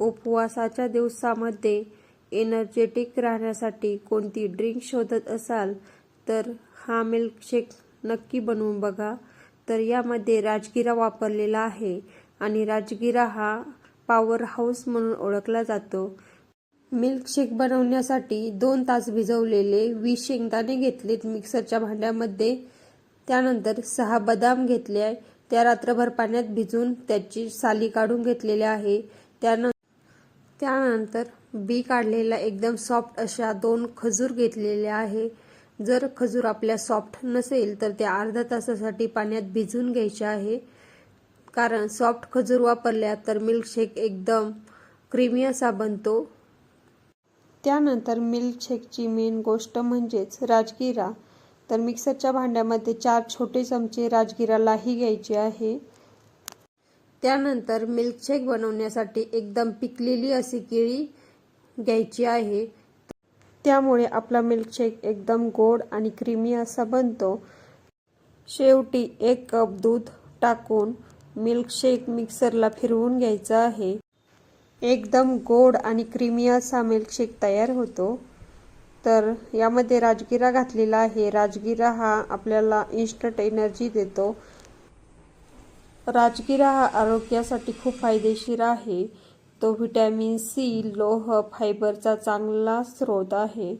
उपवासाच्या दिवसामध्ये एनर्जेटिक राहण्यासाठी कोणती ड्रिंक शोधत असाल तर हा मिल्कशेक नक्की बनवून बघा. तर यामध्ये राजगिरा वापरलेला आहे आणि राजगिरा हा पॉवर हाऊस म्हणून ओळखला जातो. मिल्कशेक बनवण्यासाठी दोन तास भिजवलेले वीस शेंगदाणे घेतलेत मिक्सरच्या भांड्यामध्ये. त्यानंतर सहा बदाम घेतले आहे. त्या रात्रभर पाण्यात भिजून त्याची साली काढून घेतलेल्या आहे. त्यानंतर त्यानंतर बी काढलेला एकदम सॉफ्ट अशा दोन खजूर घेतलेल्या आहे. जर खजूर आपल्या सॉफ्ट नसेल तर त्या अर्धा तासासाठी पाण्यात भिजून घ्यायचे आहे. कारण सॉफ्ट खजूर वापरल्या तर मिल्कशेक एकदम क्रीमी असा बनतो. त्यानंतर मिल्कशेकची मेन गोष्ट म्हणजेच राजगिरा. तर मिक्सरच्या भांड्यामध्ये चार छोटे चमचे राजगिरालाही घ्यायचे आहे. त्यानंतर मिल्कशेक बनवण्यासाठी एकदम पिकलेली अशी केळी घ्यायची आहे. त्यामुळे आपला मिल्कशेक एकदम गोड आणि क्रीमी असा बनतो. शेवटी एक कप दूध टाकून मिल्कशेक मिक्सरला फिरवून घ्यायचा आहे. एकदम गोड आणि क्रीमी असा मिल्कशेक तयार होतो. तर यामध्ये राजगिरा घातलेला आहे. राजगिरा हा आपल्याला इन्स्टंट एनर्जी देतो. राजगिरा हा आरोग्यासाठी खूप फायदेशीर आहे. तो व्हिटॅमिन सी लोह फायबरचा चांगला स्रोत आहे.